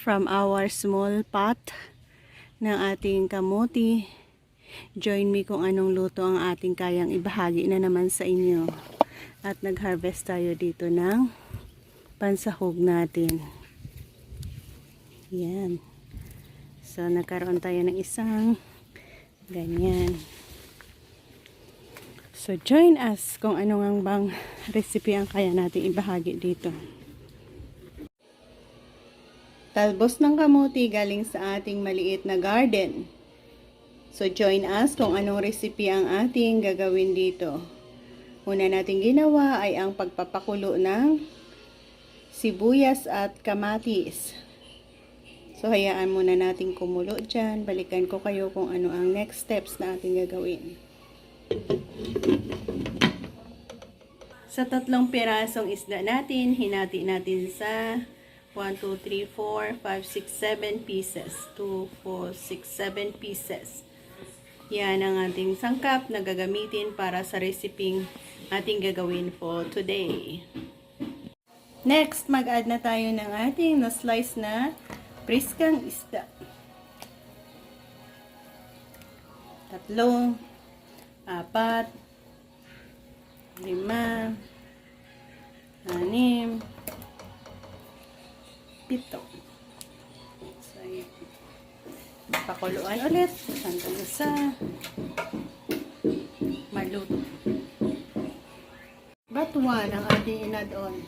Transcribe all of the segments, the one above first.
from our small pot ng ating kamuti. Join me kung anong luto ang ating kayang ibahagi na naman sa inyo. At nag-harvest tayo dito ng pansahog natin. Yan. So, nagkaroon tayo ng isang ganyan. So, join us kung ano nga bang recipe ang kaya natin ibahagi dito. Talbos ng kamuti galing sa ating maliit na garden. So, join us kung anong recipe ang ating gagawin dito. Una nating ginawa ay ang pagpapakulo ng sibuyas at kamatis. So, hayaan muna natin kumulo dyan. Balikan ko kayo kung ano ang next steps na ating gagawin. Sa tatlong pirasong isda natin, hinati natin sa 1, 2, 3, 4, 5, 6, 7 pieces. 2, 4, 6, 7 pieces. Yan ang ating sangkap na gagamitin para sa recipe ating gagawin for today. Next, mag-add na tayo ng ating na-slice na priskang isda. Tatlo, apat, lima, anim, pito. So, yun. Pakuluan ulit hanggang sa maluto. One ang ating inad on.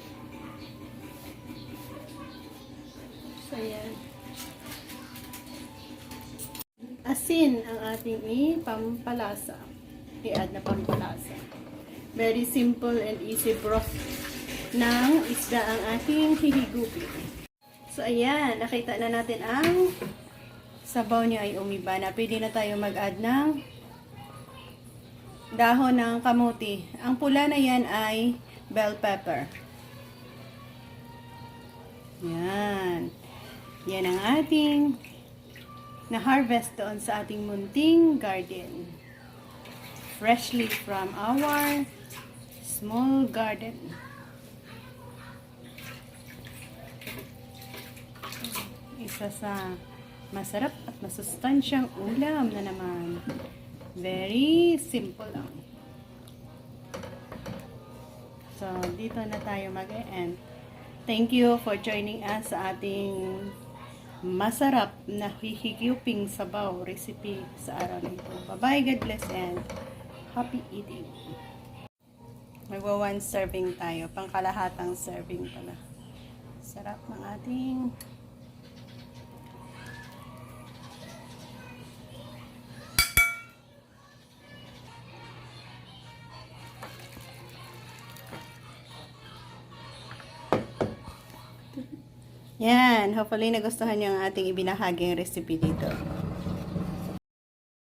So, yan. Asin ang ating ipampalasa. I-add na pampalasa. Very simple and easy broth ng isda ang ating hihigupin. So, ayan. Nakita na natin ang sabaw niya ay umiba na. Pwede na tayo mag-add ng dahon ng kamuti. Ang pula na yan ay bell pepper. Yan. Yan ang ating na-harvest doon sa ating munting garden. Freshly from our small garden. Isa sa masarap at masustansyang ulam na naman. Very simple lang. So, dito na tayo mag-end. Thank you for joining us sa ating masarap na hihiguping sabaw recipe sa araw na ito. Bye-bye, God bless, and happy eating. Magwa one serving tayo, pangkalahatang serving pala. Sarap ng ating Yan, hopefully nagustuhan niyo ang ating ibinahaging recipe dito.